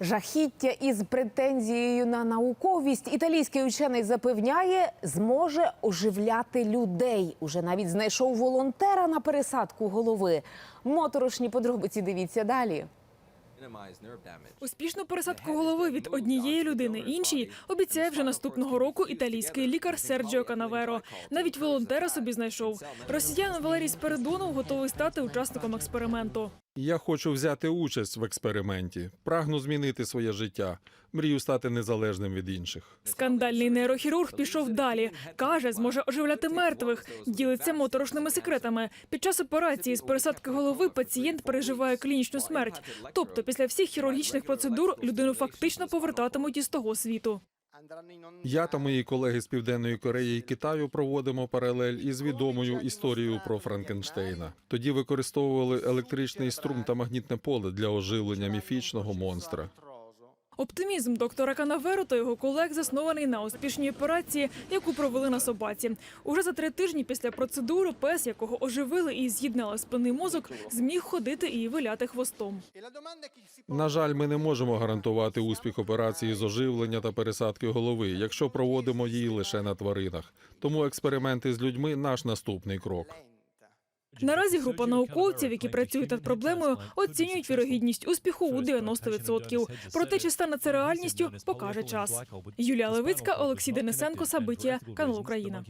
Жахіття із претензією на науковість італійський учений запевняє, зможе оживляти людей. Уже навіть знайшов волонтера на пересадку голови. Моторошні подробиці дивіться далі. Успішну пересадку голови від однієї людини іншій обіцяє вже наступного року італійський лікар Серджіо Канаверо. Навіть волонтера собі знайшов. Росіянин Валерій Спиридонов готовий стати учасником експерименту. Я хочу взяти участь в експерименті. Прагну змінити своє життя. Мрію стати незалежним від інших. Скандальний нейрохірург пішов далі. Каже, зможе оживляти мертвих. Ділиться моторошними секретами. Під час операції з пересадки голови пацієнт переживає клінічну смерть. Тобто, після всіх хірургічних процедур людину фактично повертатимуть із того світу. Я та мої колеги з Південної Кореї і Китаю проводимо паралель із відомою історією про Франкенштейна. Тоді використовували електричний струм та магнітне поле для оживлення міфічного монстра. Оптимізм доктора Канаверу та його колег заснований на успішній операції, яку провели на собаці. Уже за три тижні після процедури пес, якого оживили і з'єднали спинний мозок, зміг ходити і виляти хвостом. На жаль, ми не можемо гарантувати успіх операції з оживлення та пересадки голови, якщо проводимо її лише на тваринах. Тому експерименти з людьми наш наступний крок. Наразі група науковців, які працюють над проблемою, оцінюють вірогідність успіху у 90%. Проте чи стане це реальністю, покаже час. Юлія Левицька, Олексій Денисенко, Сабиття, канал Україна.